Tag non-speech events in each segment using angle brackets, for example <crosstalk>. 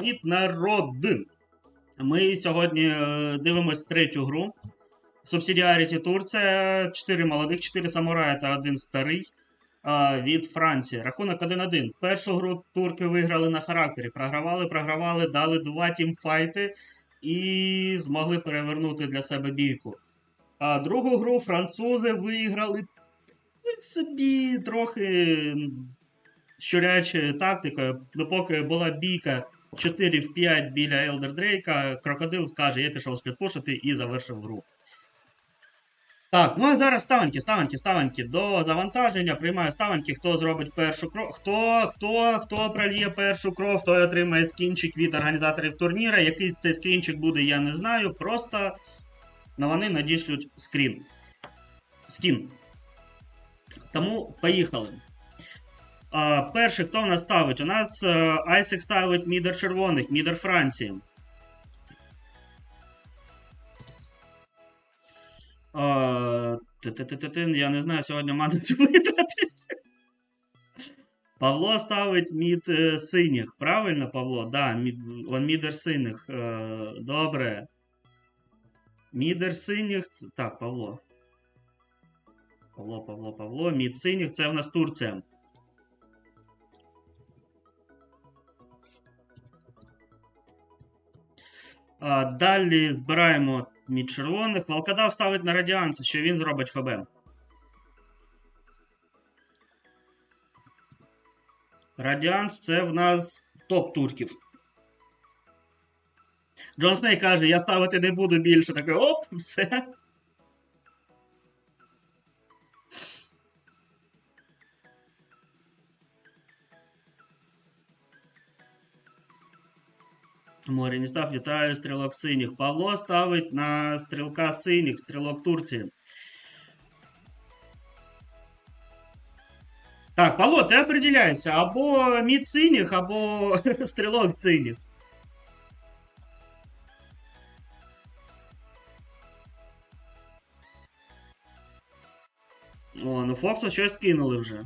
Привіт, народ! Ми сьогодні е, дивимось третю гру. Subsidiarity Турція. 4 молодих, 4 самурая та один старий від Франції. Рахунок 1-1. Першу гру турки виграли на характері. Програвали, програвали, дали два тімфайти і змогли перевернути для себе бійку. А другу гру французи виграли від собі трохи щурячою тактикою, допоки була бійка 4 в 5 біля Елдер Дрейка, крокодил скаже, я пішов сплітпушити і завершив гру. Так, ну а зараз ставаньки, ставаньки, ставаньки. До завантаження приймаю ставаньки, хто зробить першу кров. Хто, хто, хто прольє першу кров, той отримає скінчик від організаторів турніра. Який цей скрінчик буде, я не знаю. Просто на вони надішлють скрін. Скін. Тому поїхали. Перший, хто в нас ставить? У нас е, Айсек ставить мідер червоних, мідер Франції. Я не знаю, сьогодні мати цю витратити. Павло ставить мід е, синіх. Правильно, Павло? Да, он мідер синіх. Е, добре. Мідер синіх. Так, Павло. Павло, Павло, Павло. Мід синіх це в нас Турція. Далі збираємо мід червоних. Волкодав ставить на радіанса, що він зробить ФБ. Радіанс це в нас топ турків. Джон Сней каже, я ставити не буду більше. Такий оп, все. Моріністав, вітаю, стрілок синіх. Павло ставить на стрілка синіх, стрілок Турції. Так, Павло, ти определяйся. Або мід синіх, або <laughs> стрілок синіх. О, ну Фоксу щось кинули вже.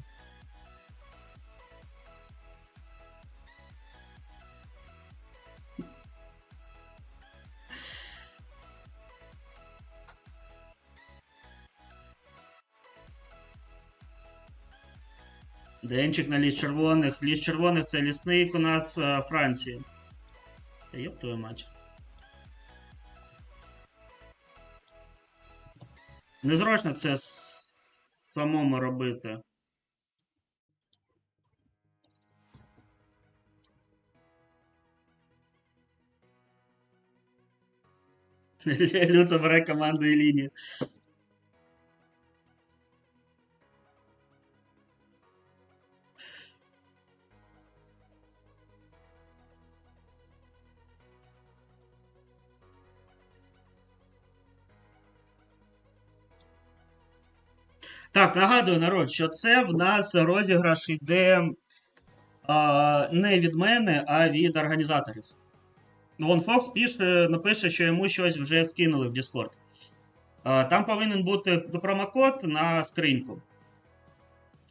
Денчик на ліс червоних. Ліс червоних це лісник у нас е, Франції. Та йоп твою мать. Незручно це самому робити. <laughs> Люца бере команду і лінію. Так, нагадую, народ, що це в нас розіграш йде а, не від мене, а від організаторів. Ну, Вон Фокс пише, напише, що йому щось вже скинули в Discord. Там повинен бути промокод на скриньку.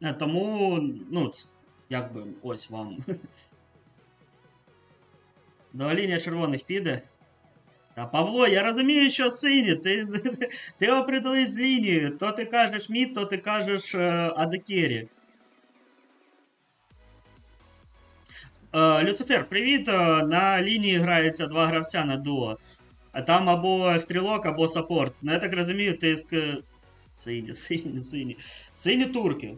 Е, Тому, ну, ц- якби ось вам. <laughs> До лінія червоних піде. Та Павло, я розумію, що сині. Ти, <laughs> ти определись з лінією. То ти кажеш мід, то ти кажеш е, Адекері. Е, Люцифер, привіт. Е, На лінії граються два гравця на дуо. А там або стрілок, або саппорт. Ну, я так розумію, ти ск... Сині, <laughs> сині, сині. Сині турки.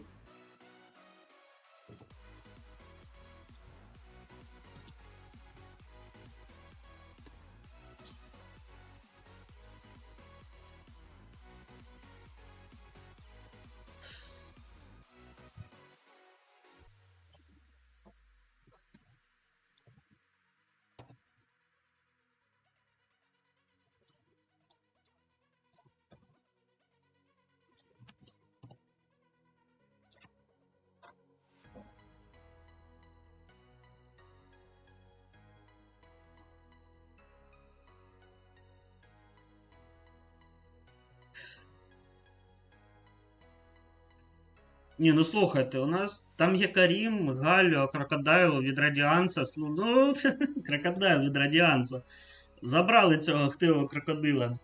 Ні, ну слухайте, у нас там є Карім, Галю, Крокодайл від Радіанса. Ну, <laughs> Крокодайл від Радіанса. Забрали цього активу крокодила.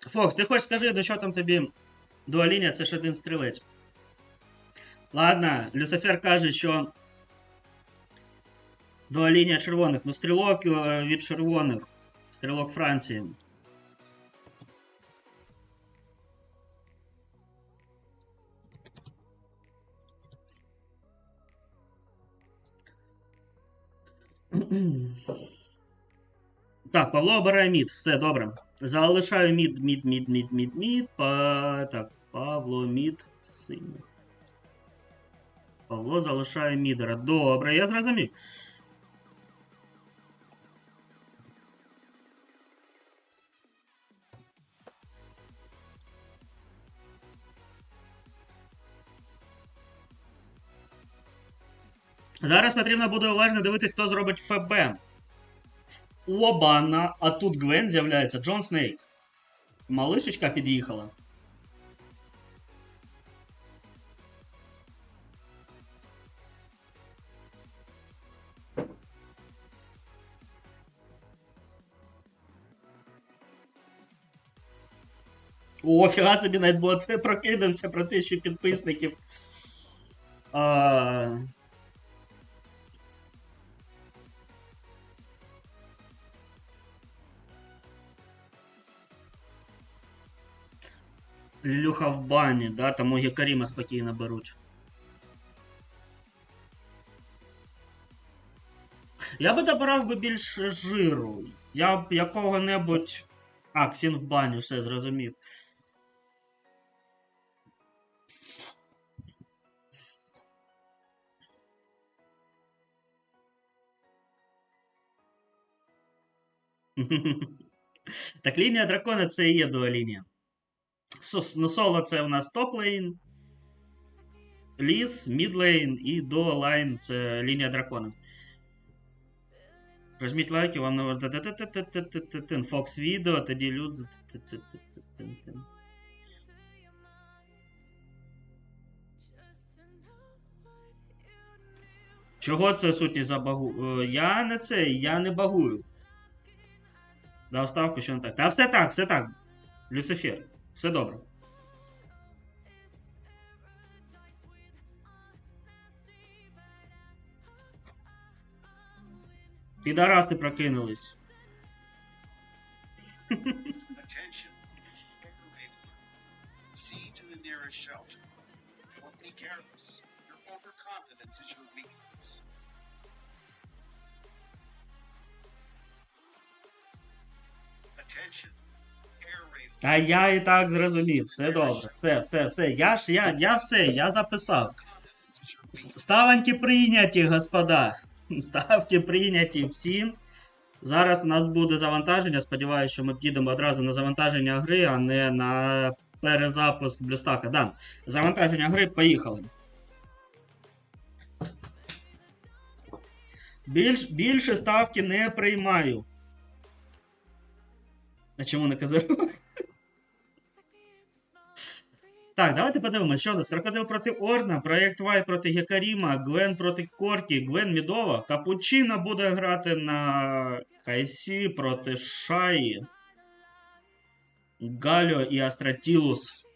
Фокс, ти хоч скажи, до що там тобі дуалінія, це ж один стрілець. Ладно, Люцифер каже, що дуалінія червоних. Ну, стрілок е, від червоних. Стрілок Франції. <clears throat> Так, Павло обирає мід. Все добре. Залишаю мід, мід, мід, мід, мід, мід. Па... Так, Павло мід. Синіх. Павло залишає мідера. Добре, я зрозумів. Зараз потрібно буде уважно дивитись, хто зробить ФБ. Обана, а тут Гвен з'являється Джон Снейк. Малишечка під'їхала. О, фіга собі Найтбот <laughs> прокинувся про тисячу підписників. А... Люха в бані, да, тому Гекаріма спокійно беруть. Я би добрав би більше жиру. Я б якого-небудь. А, Ксін в бані, все зрозумів. <laughs> Так, лінія дракона це і є дуалінія. Сос- Ну, соло це у нас топ-лейн, ліс, мідлейн і до-лайн це лінія дракона. Прожміть лайки, вам не Фокс відео, тоді люд. Чого це сутність за багу? Е, Я не це, я не багую. Дав ставку, що не так. Та все так, все так. Люцифер, все добре. Підараси прокинулись. А я і так зрозумів. Все добре. Все, все, все. Я ж я, я все, я записав. Confidence is your С- Ставаньки прийняті, господа. Ставки прийняті всі. Зараз у нас буде завантаження. Сподіваюся, що ми підемо одразу на завантаження гри, а не на перезапуск блюстака. Да. Завантаження гри, поїхали. Більш, більше ставки не приймаю. А чому не козирок? Так, давайте подивимося, що у нас. Крокодил проти Орна, проєкт Вай проти Гекаріма, Гвен проти Коркі, Гвен Мідова. Капучино буде грати на Кайсі проти Шаї. Гальо і Астратілус.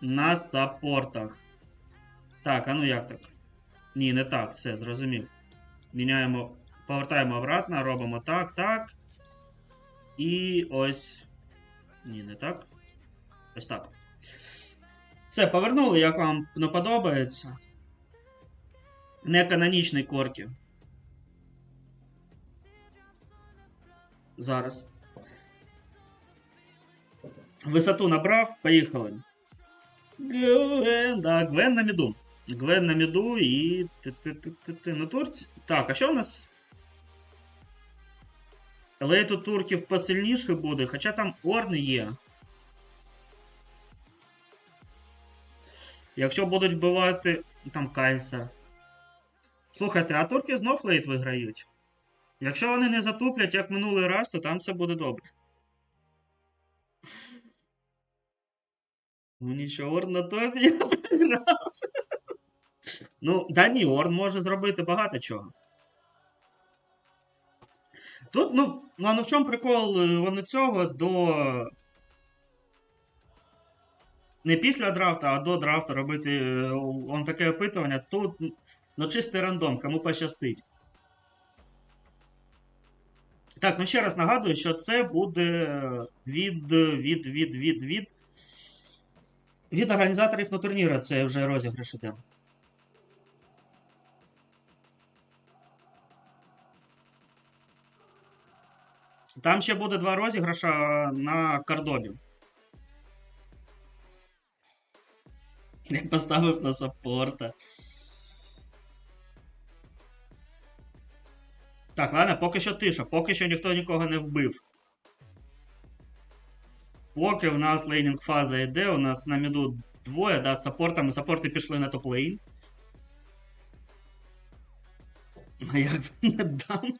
На саппортах. Так, а ну як так? Ні, не так, все, зрозумів. Міняємо, повертаємо обратно, робимо так, так. І ось. Ні, не так. Ось так. Все, повернули, як вам не подобається. Неканонічний корки. Зараз. Висоту набрав, поїхали. Гвен, да, Гвен на міду. Гвен на міду і. Ну, турці. Так, а що в нас? Але тут турків посильніше буде, хоча там Орн є. Якщо будуть вбивати там Кайса. Слухайте, а турки знов лейт виграють. Якщо вони не затуплять, як минулий раз, то там все буде добре. Ну нічого, Орн на топі я програв. Ну, да ні, Орн може зробити багато чого. Тут, ну, ну, а в чому прикол е, вони цього до. Не після драфту, а до драфту робити е, он таке опитування. Тут ну, чистий рандом, кому пощастить. Так, ну ще раз нагадую, що це буде від, від, від, від, від. Від організаторів на турніру це вже розіграш іде. Там ще буде два розіграша на кардобі. Я поставив на саппорта. Так, ладно, поки що тиша, поки що ніхто нікого не вбив. Поки в нас лейнінг фаза йде, у нас на міду двоє, да, з саппортами. Саппорти пішли на топ-лейн. А як <laughs> не дам?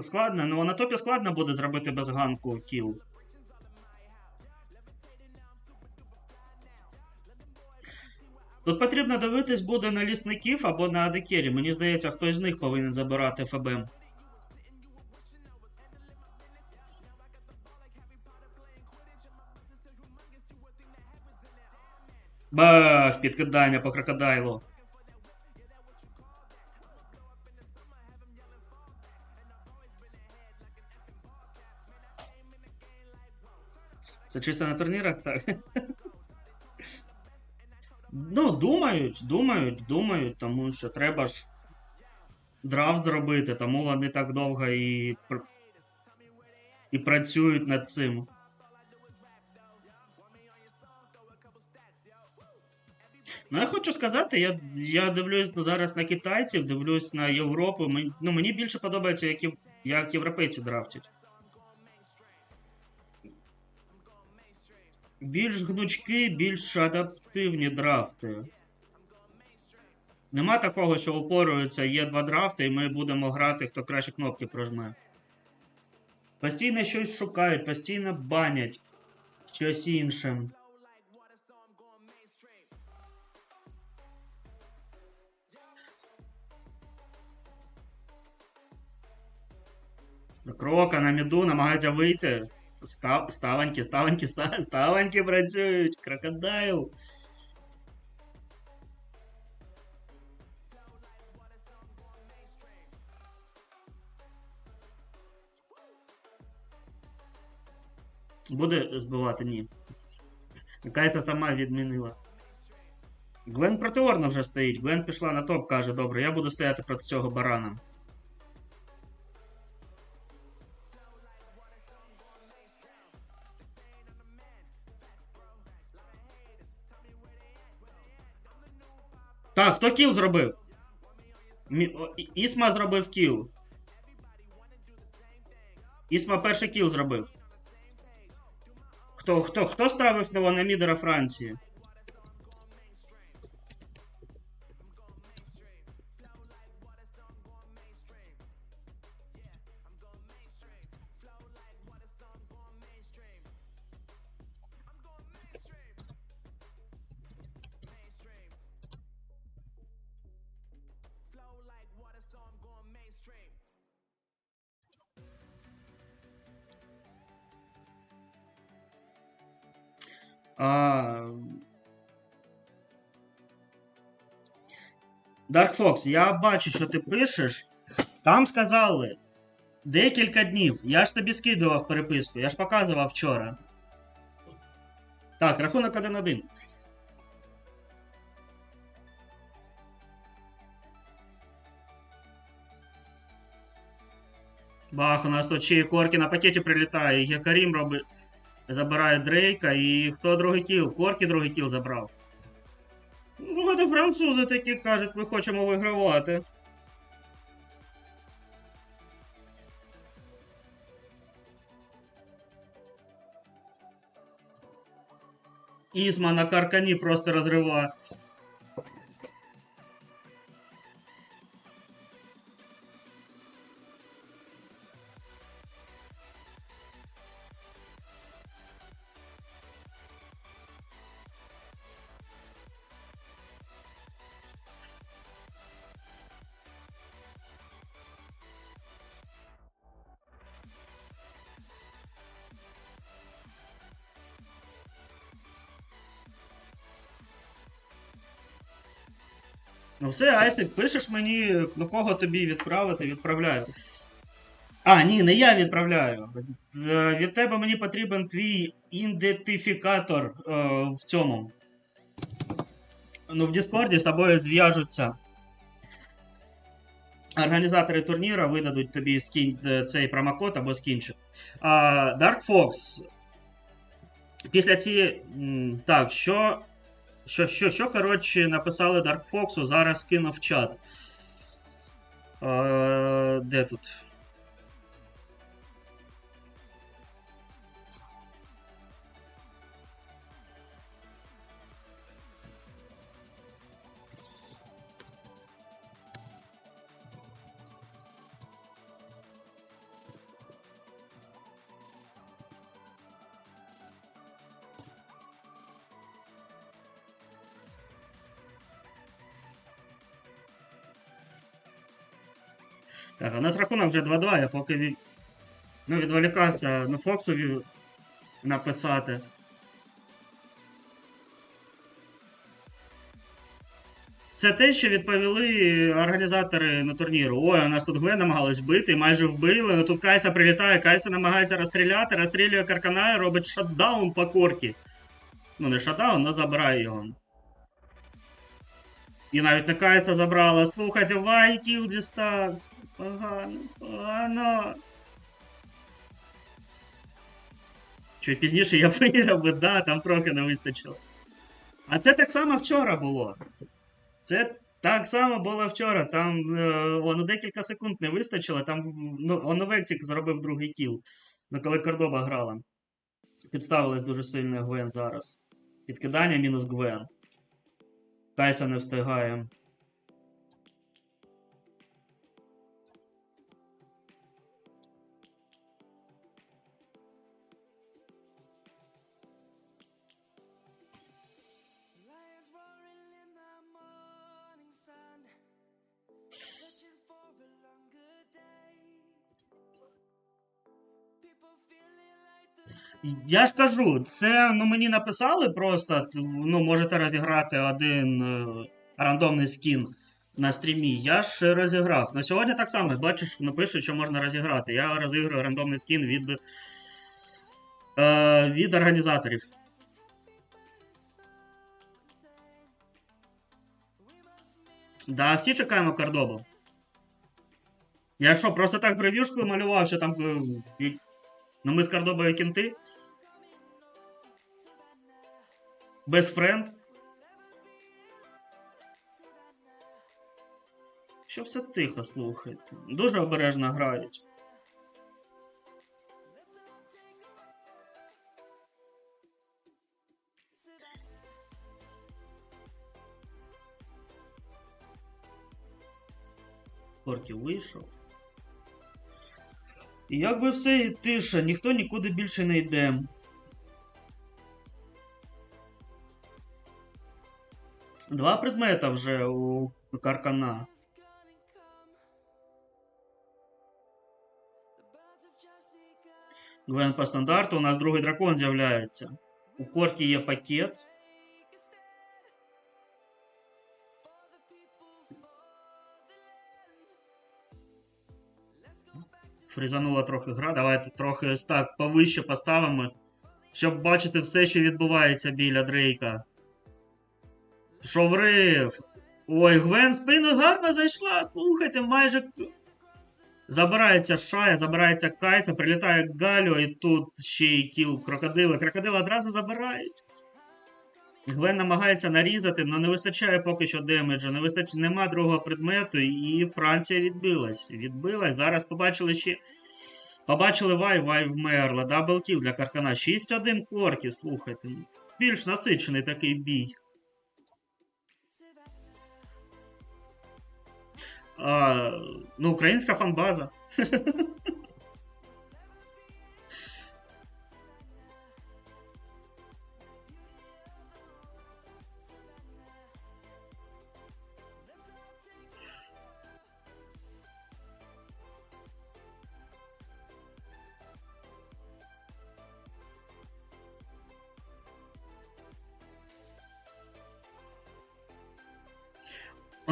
Складно, ну на топі складно буде зробити без ганку кіл. Тут потрібно дивитись буде на лісників або на адекері. Мені здається, хтось з них повинен забирати ФБ. Бах! Підкидання по крокодайлу. Це чисто на турнірах, так. Ну, думають, думають, думають, тому що треба ж драфт зробити, тому вони так довго і, і працюють над цим. Ну, я хочу сказати, я, я дивлюсь ну, зараз на китайців, дивлюсь на Європу. Мені, ну, мені більше подобається, як, як європейці драфтять. Більш гнучкі, більш адаптивні драфти. Нема такого, що упоруються, є два драфти, і ми будемо грати, хто краще кнопки прожме. Постійно щось шукають, постійно банять щось інше. Крока на міду намагається вийти. Став, ставаньки, ставаньки, ста- ставаньки працюють. Крокодайл. Буде збивати? Ні. Кайса сама відмінила. Гвен проти Орна вже стоїть. Гвен пішла на топ, каже, добре, я буду стояти проти цього барана. Хто кіл зробив? Мі... Ісма зробив кіл. Ісма перший кіл зробив. Хто, хто, хто ставив на мідера Франції? А... Dark Fox, я бачу, що ти пишеш. Там сказали декілька днів. Я ж тобі скидував переписку, я ж показував вчора. Так, рахунок 1-1. Бах, у нас тут ще і корки на пакеті прилітає. Гекарім робить. Забирає Дрейка і хто другий кіл? Корки другий кіл забрав. Ну, Слухайте, французи такі кажуть, ми хочемо вигравати. Ісма на каркані просто розриває. Все, Айсик, пишеш мені, на кого тобі відправити, відправляю. А, ні, не я відправляю. Від тебе мені потрібен твій ідентифікатор е, в цьому. Ну, в Діскорді з тобою зв'яжуться. Організатори турніру видадуть тобі скін, е, цей промокод або скінчик. Dark Fox. Після цієї. Так, що що, що, що, коротше, написали Dark Fox, зараз кинув в чат. Е, де тут? Так, у нас рахунок вже 2-2, я поки від... ну, відволікався на Фоксові написати. Це те, що відповіли організатори на турніру. Ой, у нас тут Гвен намагались вбити, майже вбили. Ну тут Кайса прилітає, Кайса намагається розстріляти, розстрілює Каркана і робить шатдаун по коркі. Ну, не шатдаун, але забирає його. І навіть не Кайса забрала. Слухайте, why kill distance? Погано, погано. Чуть пізніше я <laughs> виграв би, да, там трохи не вистачило. А це так само вчора було. Це так само було вчора. Там е, воно декілька секунд не вистачило. Там ну, Оновексік зробив другий кіл. Ну, коли Кордоба грала. Підставилась дуже сильно Гвен зараз. Підкидання мінус Гвен. Кайса не встигає. Я ж кажу, це ну мені написали просто. Ну, можете розіграти один е, рандомний скін на стрімі. Я ж розіграв. На сьогодні так само, бачиш, напишуть, що можна розіграти. Я розіграю рандомний скін від, е, від організаторів. Да, всі чекаємо Кордобу. Я що, просто так прев'юшкою малював, що там. е, Ну ми з Кордобою кінти. Без френд. Що все тихо, слухайте. Дуже обережно грають. Коркі вийшов. І як би все і тиша, ніхто нікуди більше не йде. Два предмета вже у Каркана. Гвен по стандарту, у нас другий дракон з'являється. У Коркі є пакет. Фрізанула трохи гра. Давайте трохи так повище поставимо, щоб бачити все, що відбувається біля Дрейка. Шоврив. Ой, Гвен спину гарно зайшла. Слухайте, майже. Забирається Шая, забирається Кайса, прилітає Галю, і тут ще й кіл крокодила. Крокодила одразу забирають. Гвен намагається нарізати, але не вистачає поки що демеджа. Не вистач... Нема другого предмету, і Франція відбилась. Відбилась. Зараз побачили ще. Побачили Вай, Вай вмерла. Даблкіл для Каркана. 6-1 корки, слухайте. більш насичений такий бій. Ну, українська фанбаза. <laughs>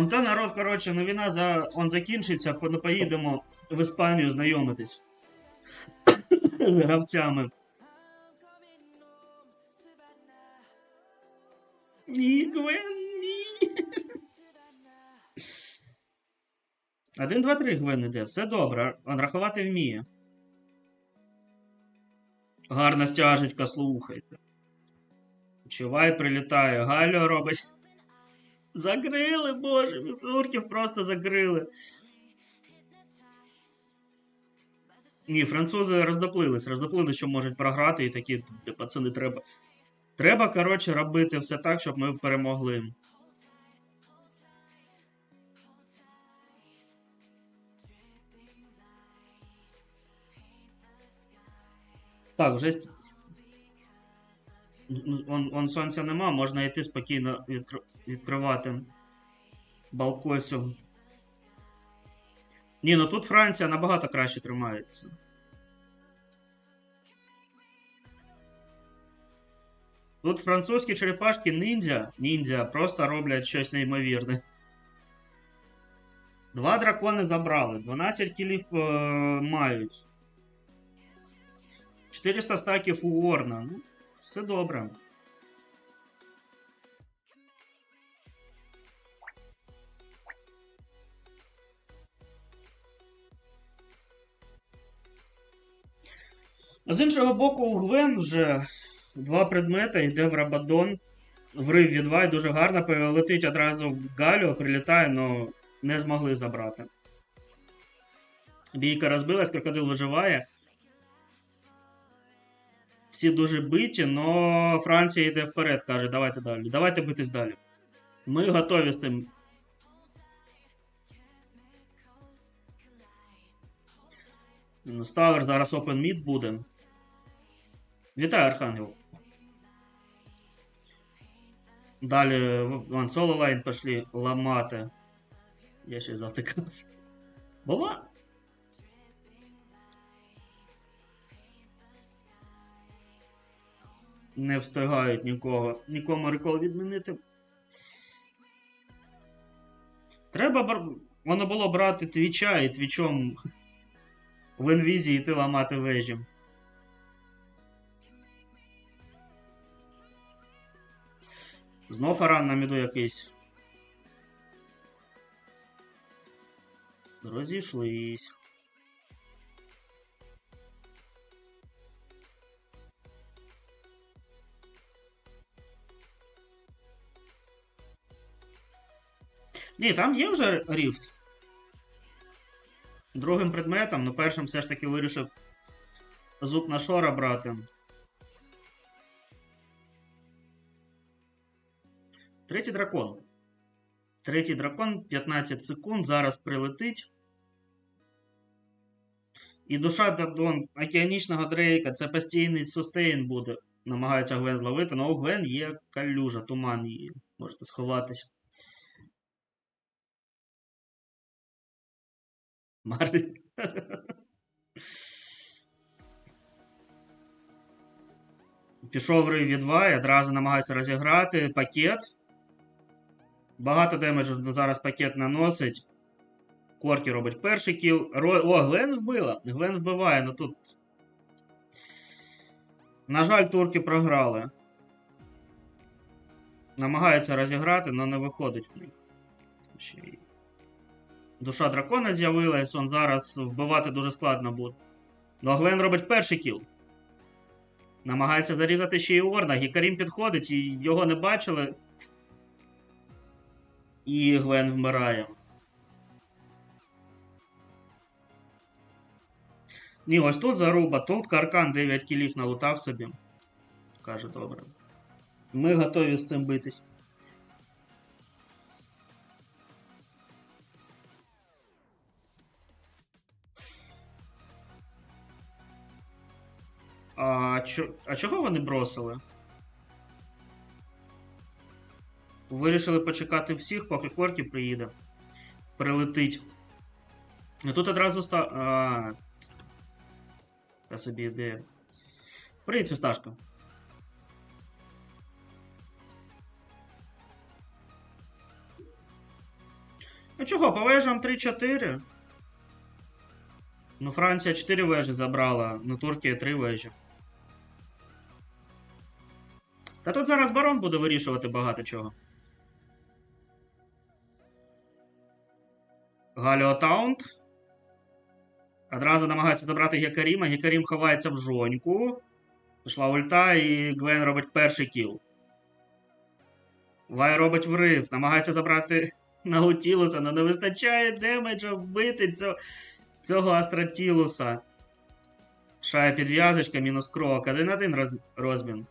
Он та народ, коротше, ну за... он закінчиться, ну, поїдемо в Іспанію знайомитись гравцями. Ні, Гвен, ні. Один, два, три Гвен іде. Все добре. Он рахувати вміє. Гарна стяжечка, слухайте. Чувай прилітає. Галю робить. Закрили, боже, турків просто закрили. Ні, французи роздоплились, роздоплили, що можуть програти, і такі, пацани, треба. Треба, коротше, робити все так, щоб ми перемогли. Так, вже Ну, Вон, вон сонця нема, можна йти спокійно відкр... відкривати балкосю. Ні, ну тут Франція набагато краще тримається. Тут французькі черепашки ніндзя, ніндзя просто роблять щось неймовірне. Два дракони забрали, 12 кілів е, мають. 400 стаків у Орна. Ну, все добре. З іншого боку, у Гвен вже два предмети, йде в Рабадон. Врив від Вай дуже гарно, летить одразу в Галю, прилітає, але не змогли забрати. Бійка розбилась, крокодил виживає. Всі дуже биті, але Франція йде вперед, каже, давайте далі. Давайте битись далі. Ми готові з тим. Ну, Ставер зараз Open Mid буде. Вітаю, Архангел. Далі соло лайн пішли ламати. Я ще завтикав. Бува! Не встигають нікого. Нікому рекол відмінити. Треба бр... воно було брати твіча і твічом в інвізі йти ламати вежі. Знов аран на міду якийсь. Розійшлись. Ні, там є вже ріфт. Другим предметом, ну першим все ж таки вирішив зуб на шора брати. Третій дракон. Третій дракон 15 секунд. Зараз прилетить. І душа Дадон океанічного Дрейка це постійний сустейн буде. Намагається Гвен зловити, але у Гвен є калюжа, туман її. Можете сховатись. Марлі. Пішов рив від Вай, одразу намагається розіграти пакет. Багато демеджу зараз пакет наносить. Коркі робить перший кіл. Ро... О, Глен вбила. Глен вбиває, ну тут. На жаль, турки програли. Намагаються розіграти, але не виходить в них. Душа дракона з'явилась, он зараз вбивати дуже складно буде. Ну, Гвен робить перший кіл. Намагається зарізати ще й Орна. Гікарім підходить, і його не бачили. І Гвен вмирає. Ні, ось тут заруба, тут Каркан 9 кілів налутав собі. Каже, добре. Ми готові з цим битись. А, чо... а чого вони бросили? Вирішили почекати всіх, поки Коркі приїде. Прилетить. А тут одразу ста. А. Я собі ідея. Привіт, фісташка. Ну чого, по вежам 3-4. Ну, Франція 4 вежі забрала, ну Туркія 3 вежі. Та тут зараз барон буде вирішувати багато чого. Галіотаунд. Одразу намагається добрати Гекаріма. Гекарім ховається в жоньку. Пішла ульта, і Гвен робить перший кіл. Вай робить врив. Намагається забрати <laughs> Наутілуса, але не вистачає демеджа вбити цього, цього Астратілуса. Шая підв'язочка, мінус крок. Один-один роз, розмін.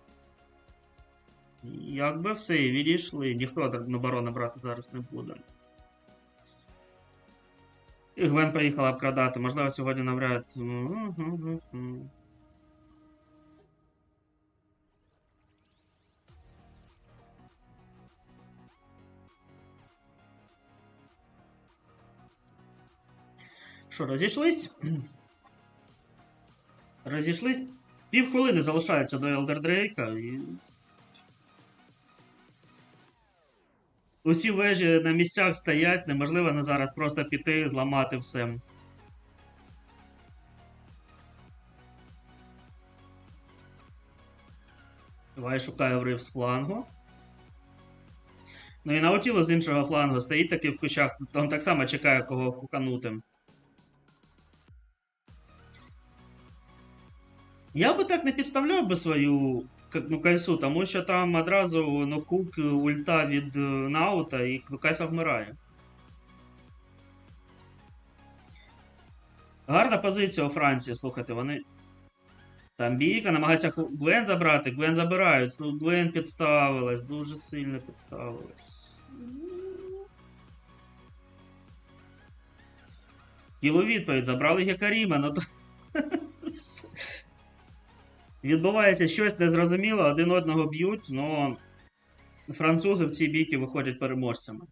Якби все, і відійшли. Ніхто на барона брати зараз не буде. І Гвен поїхала обкрадати. Можливо, сьогодні навряд. Що, розійшлись? Розійшлись. Півхвилини залишається до Елдер Дрейка і. Усі вежі на місцях стоять, неможливо на зараз просто піти, зламати все. Вай шукає врив з флангу. Ну і наутіло з іншого флангу стоїть таки в кущах, там так само чекає кого хуканути. Я би так не підставляв би свою ну, кайсу, тому що там одразу ну, хук ульта від е, Наута і кайса вмирає. Гарна позиція у Франції, слухайте, вони. Там бійка намагається Гвен забрати, Гвен забирають. Ну, Гвен підставилась, дуже сильно підставилась. Тіло відповідь, забрали Гекаріма, ну то. Відбувається щось незрозуміло, один одного б'ють, але французи в цій бійці виходять переможцями.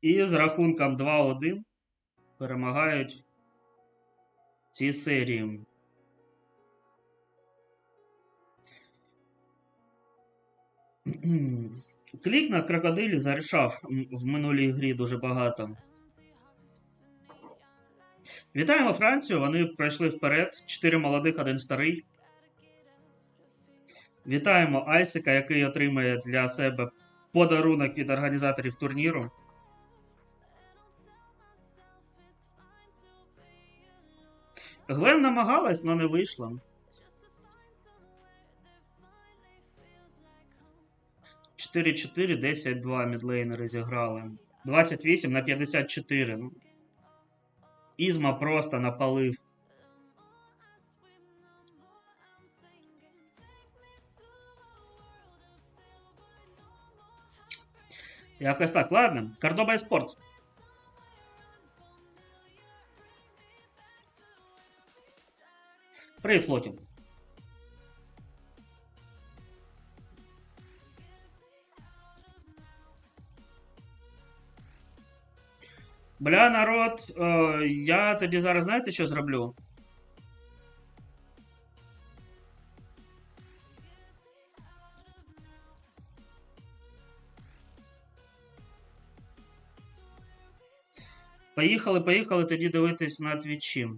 І з рахунком 2-1 перемагають в цій серії. Клік на крокодилі зарішав в минулій грі дуже багато. Вітаємо Францію. Вони пройшли вперед. Чотири молодих, один старий. Вітаємо Айсика, який отримає для себе подарунок від організаторів турніру. Гвен намагалась, але не вийшла. Чотири 4 10-2 мідлейнери зіграли. 28 на 54. Ну, Ізма просто напалив. Якось так, ладно. Кордоба Esports. Привіт, флотів. Бля, народ, е, я тоді зараз знаєте, що зроблю? Поїхали, поїхали тоді дивитись на твічі.